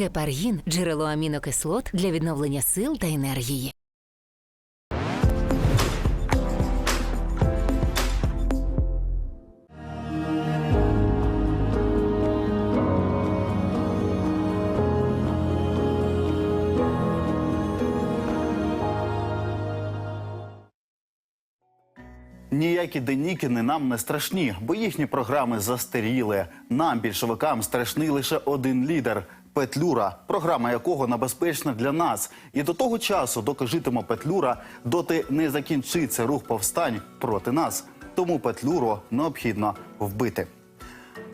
Гепаргін джерело амінокислот для відновлення сил та енергії. Ніякі денікіни нам не страшні, бо їхні програми застаріли. Нам, більшовикам, страшний лише один лідер Петлюра, програма якого небезпечна для нас. І до того часу, доки житиме Петлюра, доти не закінчиться рух повстань проти нас. Тому Петлюру необхідно вбити.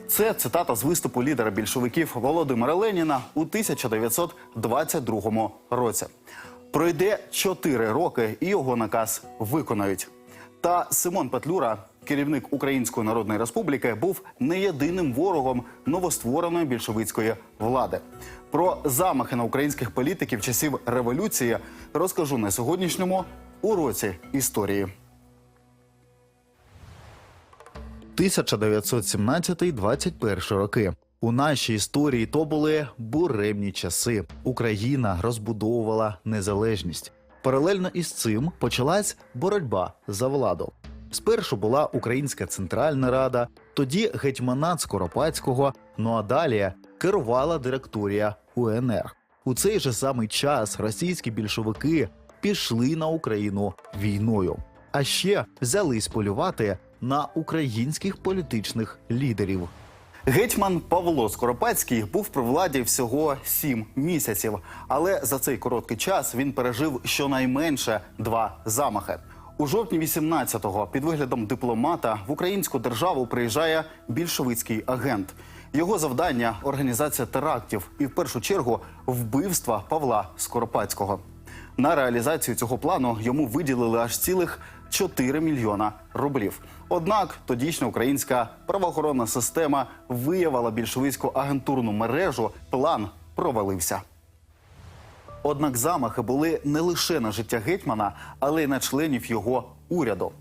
Це цитата з виступу лідера більшовиків Володимира Леніна у 1922 році. Пройде чотири роки, і його наказ виконають. Та Симон Петлюра, керівник Української Народної Республіки, був не єдиним ворогом новоствореної більшовицької влади. Про замахи на українських політиків часів революції розкажу на сьогоднішньому уроці історії. 1917-21 роки. У нашій історії то були буремні часи. Україна розбудовувала незалежність. Паралельно із цим почалась боротьба за владу. Спершу була Українська Центральна Рада, тоді гетьманат Скоропадського. Ну а далі керувала директорія УНР. У цей же самий час російські більшовики пішли на Україну війною, а ще взялись полювати на українських політичних лідерів. Гетьман Павло Скоропадський був при владі всього сім місяців, але за цей короткий час він пережив щонайменше два замахи. У жовтні 18-го під виглядом дипломата в українську державу приїжджає більшовицький агент. Його завдання організація терактів і в першу чергу вбивства Павла Скоропадського. На реалізацію цього плану йому виділили аж цілих 4 мільйона рублів. Однак тодішня українська правоохоронна система виявила більшовицьку агентурну мережу. План провалився. Однак замахи були не лише на життя гетьмана, але й на членів його уряду.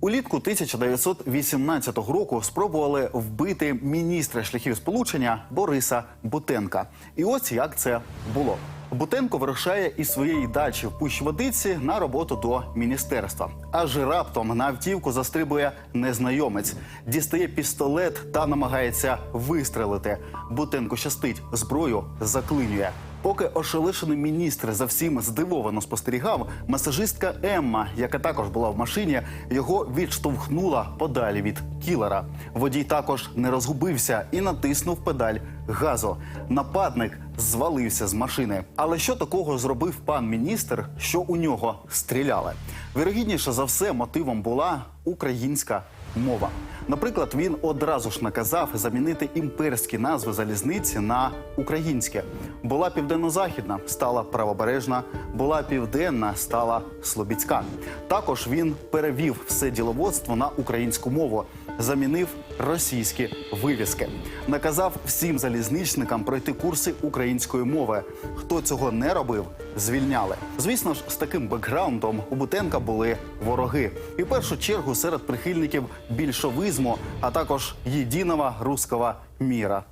Улітку 1918 року спробували вбити міністра шляхів сполучення Бориса Бутенка. І ось як це було. Бутенко вирушає із своєї дачі в пущ водиці на роботу до міністерства. Аж раптом на автівку застрибує незнайомець, дістає пістолет та намагається вистрелити. Бутенко щастить, зброю заклинює. Поки ошелешений міністр за всім здивовано спостерігав, масажистка Емма, яка також була в машині, його відштовхнула подалі від кілера. Водій також не розгубився і натиснув педаль газу. Нападник звалився з машини. Але що такого зробив пан міністр, що у нього стріляли? Вірогідніше за все, мотивом була українська мова. Наприклад, він одразу ж наказав замінити імперські назви залізниці на українське. Була південно-західна, стала правобережна, була південна, стала слобідська. Також він перевів все діловодство на українську мову, замінив російські вивіски. Наказав всім залізничникам пройти курси української мови. Хто цього не робив, звільняли. Звісно ж, з таким бекграундом у Бутенка були вороги, і в першу чергу серед прихильників більшовизму, а також єдиного руського міра.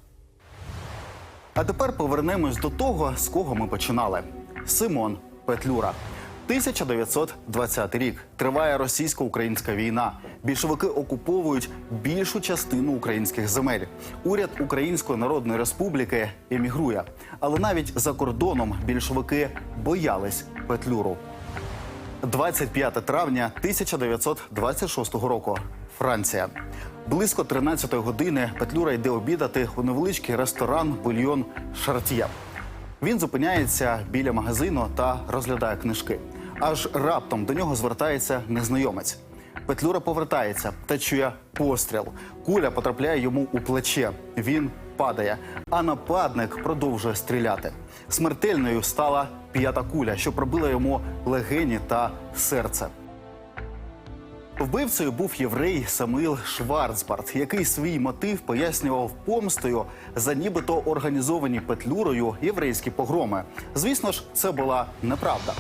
А тепер повернемось до того, з кого ми починали. Симон Петлюра. 1920 рік триває російсько-українська війна. Більшовики окуповують більшу частину українських земель. Уряд Української Народної Республіки емігрує. Але навіть за кордоном більшовики боялись Петлюру. 25 травня 1926 року. Франція. Близько 13 години Петлюра йде обідати у невеличкий ресторан Бульйон Шартія. Він зупиняється біля магазину та розглядає книжки. Аж раптом до нього звертається незнайомець. Петлюра повертається та чує постріл. Куля потрапляє йому у плече. Він падає, а нападник продовжує стріляти. Смертельною стала п'ята куля, що пробила йому легені та серце. Вбивцею був єврей Самуїл Шварцбарт, який свій мотив пояснював помстою за нібито організовані петлюрою єврейські погроми. Звісно ж, це була неправда.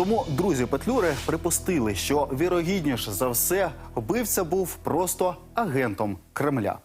Тому друзі Петлюри припустили, що вірогідніше за все вбивця був просто агентом Кремля.